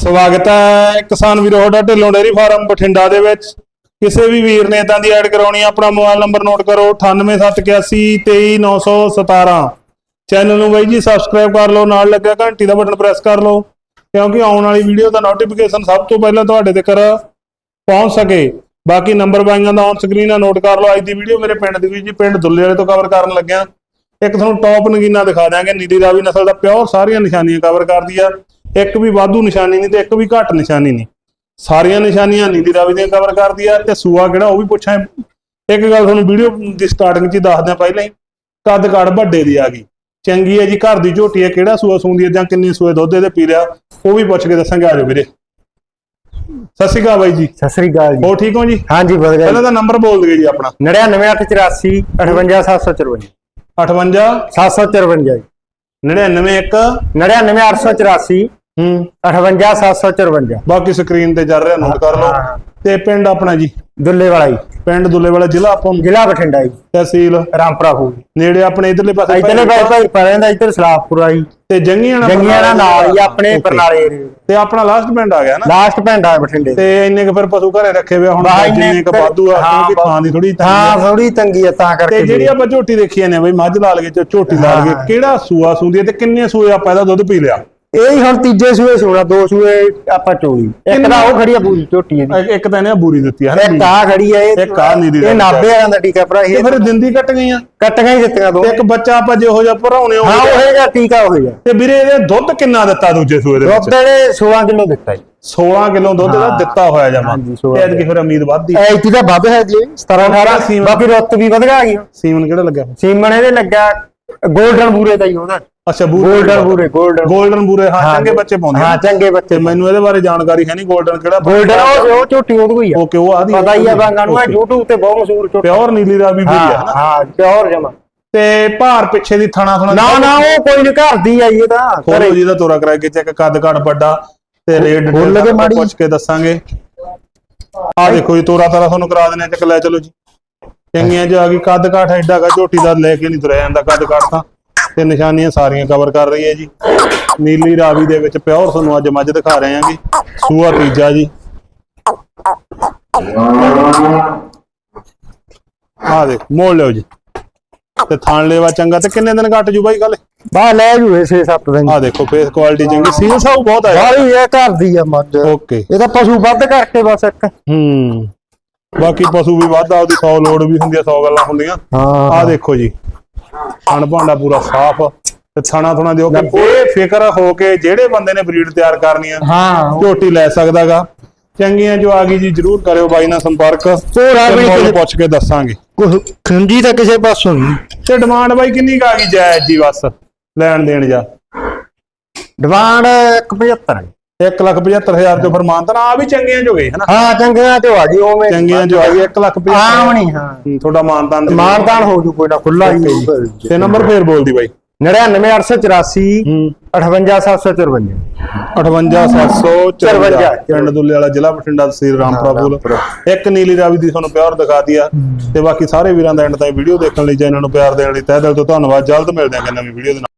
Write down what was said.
ਸਵਾਗਤ ਹੈ ਕਿਸਾਨ ਵੀਰੋ ਤੁਹਾਡਾ ਢਿੱਲੋਂ ਡੇਅਰੀ ਫਾਰਮ ਬਠਿੰਡਾ ਦੇ ਵਿੱਚ। ਕਿਸੇ ਵੀ ਵੀਰ ਨੇ ਇਦਾਂ ਦੀ ਐਡ ਕਰਾਉਣੀ ਆ, ਆਪਣਾ ਮੋਬਾਈਲ ਨੰਬਰ ਨੋਟ ਕਰੋ 9871823917 ਚੈਨਲ ਨੂੰ ਬਾਈ ਜੀ ਸਬਸਕ੍ਰਾਈਬ ਕਰ ਲਓ ਨਾਲ ਲੱਗਿਆ ਘੰਟੀ ਦਾ ਬਟਨ ਪ੍ਰੈਸ ਕਰ ਲਓ ਕਿਉਂਕਿ ਆਉਣ ਵਾਲੀ ਵੀਡੀਓ ਦਾ ਨੋਟੀਫਿਕੇਸ਼ਨ ਸਭ ਤੋਂ ਪਹਿਲਾਂ ਤੁਹਾਡੇ ਤੱਕ ਪਹੁੰਚ ਸਕੇ। ਬਾਕੀ ਨੰਬਰ ਬਾਈਆਂ ਦਾ ਔਨ ਸਕਰੀਨ ਆ ਨੋਟ ਕਰ ਲਓ। ਅੱਜ ਦੀ ਵੀਡੀਓ ਮੇਰੇ ਪਿੰਡ ਦੀ ਵੀ ਜੀ ਪਿੰਡ ਦੁੱਲੇ ਵਾਲੇ ਤੋਂ ਕਵਰ ਕਰਨ ਲੱਗਿਆ। ਇੱਕ ਤੁਹਾਨੂੰ ਟੌਪ ਨਗੀਨਾ ਦਿਖਾ ਦਿਆਂਗੇ ਨੀਲੀ ਰਾਵੀ ਨਸਲ ਦਾ ਪਿਓਰ ਸਾਰੀਆਂ ਨਿਸ਼ਾਨੀਆਂ ਕਵਰ ਕਰਦੀ ਆ। ਇੱਕ ਵੀ ਵਾਧੂ ਨਿਸ਼ਾਨੀ ਨਹੀਂ ਤੇ ਇੱਕ ਵੀ ਘੱਟ ਨਿਸ਼ਾਨੀ ਨਹੀਂ। ਸਾਰੀਆਂ ਨਿਸ਼ਾਨੀਆਂ ਨੀਲੀ ਰਾਵੀ ਦੀਆਂ ਕਵਰ ਕਰਦੀ ਆ ਤੇ ਸੂਆ ਕਿਹੜਾ ਉਹ ਵੀ ਪੁੱਛਾਂ। ਇੱਕ ਗੱਲ ਤੁਹਾਨੂੰ ਵੀਡੀਓ ਦੀ ਸਟਾਰਟਿੰਗ 'ਚ ਹੀ ਦੱਸਦਿਆਂ ਪਹਿਲਾਂ ਹੀ ਕੱਦ ਕਾੜ ਵੱਡੇ ਦੀ ਆ ਗਈ। ਚੰਗੀ ਹੈ ਜੀ ਘਰ ਦੀ ਝੋਟੀ ਹੈ ਕਿਹੜਾ ਸੂਆ ਸੂੰਦੀ ਹੈ ਜਾਂ ਕਿੰਨੇ ਸੂਏ ਦੁੱਧ ਇਹਦੇ ਪੀ ਉਹ ਵੀ ਪੁੱਛ ਕੇ ਦੱਸਾਂਗੇ ਆਜੋ ਵੀਰੇ। ਸਤਿ ਸ਼੍ਰੀ ਅਕਾਲ ਬਾਈ ਜੀ। ਸਤਿ ਸ੍ਰੀ ਅਕਾਲ ਜੀ। ਹੋ ਠੀਕ ਹੋ ਜੀ? ਹਾਂਜੀ ਵਧੀਆ ਪਹਿਲਾਂ ਤਾਂ ਨੰਬਰ ਬੋਲ ਦਿਓ ਜੀ ਆਪਣਾ। 99884 58754 58 754 ਜੀ। 991 99884 ਹੂੰ। 58754 ਬਾਕੀ ਸਕਰੀਨ ਤੇ ਚੱਲ ਰਿਹਾ ਨੋਟ ਕਰ ਲਓ। ਹਾਂ। ਤੇ ਪਿੰਡ ਆਪਣਾ ਜੀ? ਦੁੱਲੇ ਵਾਲਾ ਜੀ। ਪਿੰਡ ਦੁੱਲੇ ਵਾਲਾ ਜ਼ਿਲ੍ਹਾ ਆਪਾਂ ਜ਼ਿਲ੍ਹਾ ਬਠਿੰਡਾ ਜੀ। ਤਹਿਸੀਲ? ਰਾਮਪੁਰਾ ਫੂਲ ਨੇੜੇ ਆਪਣੇ ਇਧਰਲੇ ਪਾਸੇ ਇਧਰਲੇ ਭਾਈ ਪਰੇਂਦਾ ਇੱਧਰ ਸਲਾਫਪੁਰਾ ਜੀ। ਤੇ ਜੰਗੀਆਂ ਜੰਗੀਆਂ ਦਾ ਨਾਲ ਹੀ ਆਪਣੇ ਬਰਨਾਲੇ ਤੇ ਆਪਣਾ ਲਾਸਟ ਪਿੰਡ ਆ ਗਿਆ ਨਾ? ਲਾਸਟ ਪਿੰਡ ਆ ਬਠਿੰਡੇ। ਤੇ ਇੰਨੇ ਕੁ ਫਿਰ ਪਸ਼ੂ ਘਰੇ ਰੱਖੇ ਹੋਏ ਹੁਣ ਜਿੰਨੇ ਕੁ ਵਾਧੂ ਆ ਹਾਂ, ਕਿਉਂਕਿ ਥਾਂ ਦੀ ਥੋੜੀ ਹਾਂ ਥੋੜੀ ਤੰਗੀ ਆ ਤਾਂ ਕਰਕੇ ਤੇ ਜਿਹੜੀ ਆਪਾਂ ਝੋਟੀ ਦੇਖੀ ਨੇ ਬਈ ਮੱਝ ਲਾ ਲਗੇ ਝੋਟੀ ਲਾ ਲਗੇ ਹਾਂ। ਕਿਹੜਾ ਸੂਆ ਸੂੰਦੀ ਹੈ ਤੇ ਕਿੰਨੇ ਸੂਏ ਆਪਾਂ ਇਹਦਾ ਦੁੱਧ ਪੀ ਲਿਆ? ਇਹ ਹੀ ਹੁਣ ਤੀਜੇ ਸੂਏ ਸੋਣਾ ਦੋ ਸੂਏ ਆਪਾਂ ਚੋਈ ਇੱਕ ਤਾਂ ਉਹ ਖੜੀ ਆ ਪੂਰੀ ਝੋਟੀ ਇਹਦੀ। ਇੱਕ- ਤਾਂ ਇਹਨੇ ਬੂਰੀ ਦਿੱਤੀ ਹੈ ਇੱਕ ਆ ਖੜੀ ਆ ਇਹ ਇੱਕ ਆਹ ਨੀਲੀ ਇਹ ਰੰਗ ਦਾ। 90 ਵਾਲਿਆਂ ਦਾ ਟੀਕਾ ਭਰਾ ਤੇ ਇਹ ਫਿਰ ਦਿੰਦੀ ਕੱਟ ਗਈਆਂ। ਕੱਟੀਆਂ ਹੀ ਦਿੱਤੀਆਂ ਦੋ। ਤੇ ਇੱਕ ਬੱਚਾ ਆਪਾਂ ਜਿਹੋ ਜਿਹਾ ਭਰਾਉਣੇ ਹੋ ਹਾਂ ਉਹ ਹੈਗਾ ਟੀਕਾ ਉਹ ਹੈਗਾ। ਤੇ ਵੀਰੇ ਇਹਦੇ ਦੁੱਧ ਕਿੰਨਾ ਦਿੱਤਾ ਦੂਜੇ ਸੂਏ ਦੇ ਵਿੱਚ? ਦੁੱਧ ਨੇ 16 ਕਿਲੋ ਦਿੱਤਾ ਜੀ। 16 ਕਿਲੋ ਦੁੱਧ ਦਾ। ਦਿੱਤਾ ਹੋਇਆ ਜਮਾ। ਤੇ 16 ਐਤਕੀ ਫਿਰ ਉਮੀਦ ਵੱਧਦੀ? ਐਤੀ ਦਾ ਵੱਧ ਹੈ ਜੀ 17 18 ਸੀਮਨ। ਬਾਕੀ ਰੁੱਤ ਵੀ ਵਧ ਗਈ ਸੀਮਨ ਕਿਹੜਾ ਲੱਗਿਆ? ਸੀਮਨ ਇਹਦੇ ਲੱਗਾ 골ਡਨ ਬੂਰੇ ਦਾ ਹੀ ਉਹਦਾ। ਅੱਛਾ 골ਡਨ ਬੂਰੇ 골ਡਨ 골ਡਨ ਬੂਰੇ। ਹਾਂ ਚੰਗੇ ਬੱਚੇ ਪਾਉਂਦੇ ਹਾਂ ਚੰਗੇ ਬੱਚੇ ਮੈਨੂੰ ਇਹਦੇ ਬਾਰੇ ਜਾਣਕਾਰੀ ਹੈ ਨਹੀਂ 골ਡਨ ਕਿਹੜਾ 골ਡਨ ਉਹ ਝੋਟੀ ਉਹ ਕੋਈ ਆ। ਓਕੇ ਉਹ ਆਦੀ ਪਤਾ ਹੀ ਆ ਬਾਂਗਾ ਨੂੰ YouTube ਤੇ ਬਹੁਤ ਮਸ਼ਹੂਰ ਝੋਟੀ। ਪਿਓਰ ਨੀਲੀ ਦਾ ਵੀ ਬੂਰੀ ਆ ਹਾਂ ਪਿਓਰ ਜਮਾ। ਤੇ ਭਾਰ ਪਿੱਛੇ ਦੀ ਥਣਾ ਥਣਾ ਨਾ ਨਾ ਉਹ ਕੋਈ ਨਹੀਂ ਘਰ ਦੀ ਆਈ ਇਹ ਤਾਂ। ਖੋਲੋ ਜੀ ਦਾ ਤੋਰਾ ਕਰਾ ਕੇ ਚੈੱਕ ਕੱਦ ਘੜ ਵੱਡਾ ਤੇ ਰੇਟ ਡਿਟੇਲ ਪੁੱਛ ਕੇ ਦੱਸਾਂਗੇ। ਆ ਦੇਖੋ ਜੀ ਤੋਰਾ ਤਾਰਾ ਤੁਹਾਨੂੰ ਕਰਾ ਦਿੰਦੇ ਆ ਲੈ ਚਲੋ ਜੀ। ਚੰਗੀਆਂ ਜੋ ਆ ਗਈ ਕੱਦ ਕਾਠ ਐਡਾ ਗਾ ਝੋਟੀ ਦਾ ਲੈ ਕੇ ਨਹੀਂ ਤੁਰਿਆ ਜਾਂਦਾ ਕੱਦ ਕਾਠ ਤਾਂ। ਤੇ ਨਿਸ਼ਾਨੀਆਂ ਸਾਰੀਆਂ ਕਵਰ ਕਰ ਰਹੀ ਹੈ ਜੀ। ਨੀਲੀ ਰਾਵੀ ਦੇ ਵਿੱਚ ਪਿਓਰ ਤੁਹਾਨੂੰ ਅੱਜ ਮੱਝ ਦਿਖਾ ਰਹੇ ਆਂਗੇ ਸੂਆ ਤੀਜਾ ਜੀ। ਆ ਦੇਖ ਮੋੜ ਲਿਓ ਜੀ। ਤੇ ਥਾਣ ਲੈਵਾ ਚੰਗਾ ਤੇ ਕਿੰਨੇ ਦਿਨ ਘੱਟ ਜੂ ਬਾਈ ਗੱਲ? ਬਾ ਲੈ ਜੂ 6-7 ਦਿਨ। ਆ ਦੇਖੋ ਫੇਸ ਕੁਆਲਿਟੀ ਚੰਗੀ। ਸੀਲ ਸਾਊ ਬਹੁਤ ਹੈ ਬਾਲੀ ਇਹ ਘਰ ਦੀ ਆ ਮੱਝ। ਓਕੇ ਇਹ ਤਾਂ ਪਸ਼ੂ ਵੱਧ ਕਰਕੇ ਬਸ ਇੱਕ। ਹੂੰ। ਬਾਕੀ ਪਸ਼ੂ ਵੀ ਵੱਧ ਆਪਦੀ 100 ਲੋਡ ਵੀ ਹੁੰਦੀ ਆ 100 ਗੱਲਾਂ ਹੁੰਦੀਆਂ। ਆ ਦੇਖੋ ਜੀ। ਥਣ ਭਾਂਡਾ ਪੂਰਾ ਸਾਫ਼। ਤੇ ਥਣਾ ਥਣਾ ਦਿਓ ਕਿ ਇਹ ਫਿਕਰ ਹੋ ਕੇ ਜਿਹੜੇ ਬੰਦੇ ਨੇ ਬਰੀਡ ਤਿਆਰ ਕਰਨੀ ਆ ਹਾਂ। ਝੋਟੀ ਲੈ ਸਕਦਾਗਾ। ਚੰਗੀਆਂ ਜੋ ਆ ਗਈ ਜੀ ਜਰੂਰ ਕਰਿਓ ਬਾਈ ਨਾਲ ਸੰਪਰਕ। ਤੇ ਵੀ ਕਿਸੇ- ਪੁੱਛ ਕੇ ਦੱਸਾਂਗੇ। ਖੰਡੀ ਤਾਂ ਕਿਸੇ ਪਾਸੋਂ ਨਹੀਂ। ਤੇ ਡਿਮਾਂਡ ਬਾਈ ਕਿੰਨੀ ਕੁ ਗਈ ਜਾਇਜ਼ ਜੀ ਬਸ ਲੈਣ ਦੇਣ ਜਾ? ਡਿਮਾਂਡ 175 1 ਲੱਖ 75000 ਤੋਂ ਫਰਮਾਨ ਤਾਂ ਆ ਵੀ ਚੰਗੀਆਂ ਜੋ ਗਏ ਹਨਾ ਹਾਂ ਚੰਗੀਆਂ ਤੇ ਆ ਜੀ ਉਵੇਂ ਚੰਗੀਆਂ ਜੋ ਆਈ 1 ਲੱਖ ਆਮ ਨਹੀਂ ਹਾਂ। ਤੁਹਾਡਾ ਮਾਨਤਾਨ ਤੇ ਮਾਨਦਾਨ ਹੋ ਜੂ ਕੋਈ ਨਾ ਖੁੱਲਾ ਹੀ ਤੇ ਨੰਬਰ ਫੇਰ ਬੋਲਦੀ ਬਾਈ। 99884 ਹੂੰ। 58754 58754 ਪਿੰਡ ਦੁੱਲੇ ਵਾਲਾ ਜ਼ਿਲ੍ਹਾ ਬਠਿੰਡਾ ਤਹਿਸੀਲ ਰਾਮਪੁਰਾ ਫੂਲ ਇੱਕ ਨੀਲੀ ਰਾਵੀ ਦੀ ਤੁਹਾਨੂੰ ਪਿਆਰ ਦਿਖਾਤੀ ਆ ਤੇ ਬਾਕੀ ਸਾਰੇ ਵੀਰਾਂ ਦਾ ਐਂਡ ਤਾਈਂ ਵੀਡੀਓ ਦੇਖਣ ਲਈ ਚੈਨਲ ਨੂੰ ਪਿਆਰ ਦੇਣ ਲਈ ਤਹਿ ਦਿਲ ਤੋਂ ਧੰਨਵਾਦ। ਜਲਦ ਮਿਲਦੇ ਹਾਂ ਨਵੀਂ ਵੀਡੀਓ ਦੇ ਨਾਲ।